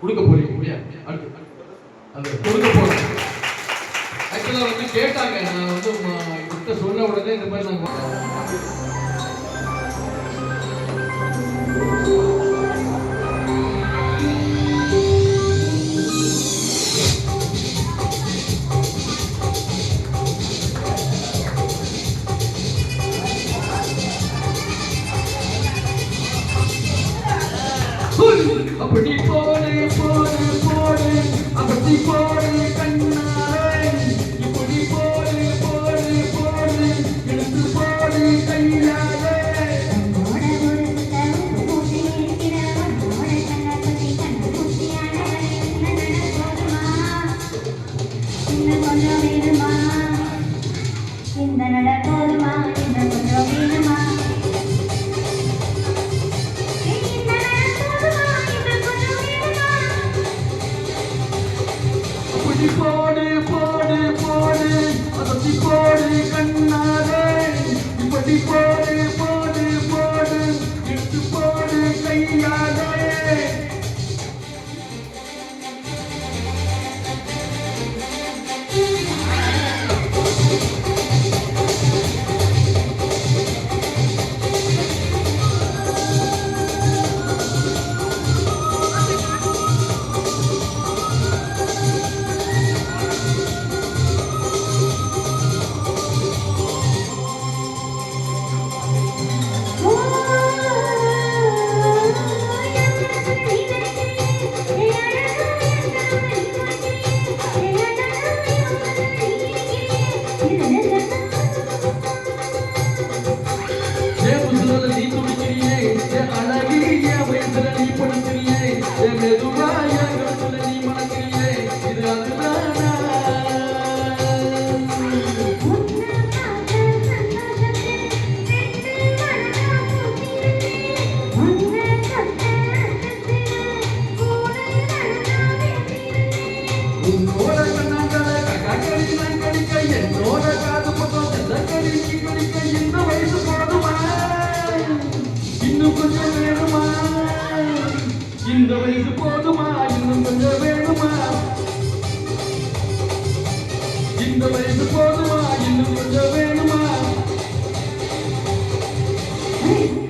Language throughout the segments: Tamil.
கொடுக்க போறீங்க முடியாது. அடுத்து அந்த கொடுக்க போறோம் ஆக்சுவலாக வந்து கேட்டாங்க. நான் வந்து கிட்ட சொன்ன உடனே இந்த மாதிரி நாங்கள் அப்படி போடு போடு போடு. அப்படி போடு கண்ணாலே அப்படி போடு போடு போடு. அப்படி போடு கண்ணாலே. இப்படி போடு போடு போடு. எடுத்து போடு கையாலே. പറയുന്നത് என்னோட காது பக்கம் செல்லக்கடி நீ கடிக்க இந்த வயசு போதுமா இன்னும் கொஞ்சம் வேணுமா இந்த வயசு போதுமா இன்னும் கொஞ்சம் வேணுமா இந்த வயசு போதுமா இன்னும் கொஞ்சம் வேணுமா அப்படி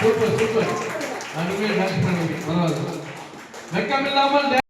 சூப்பர் சூப்பர். அருமையாக டான்ஸ் பண்ணுங்க பரவாயில்ல. வெக்கம் இல்லாமல்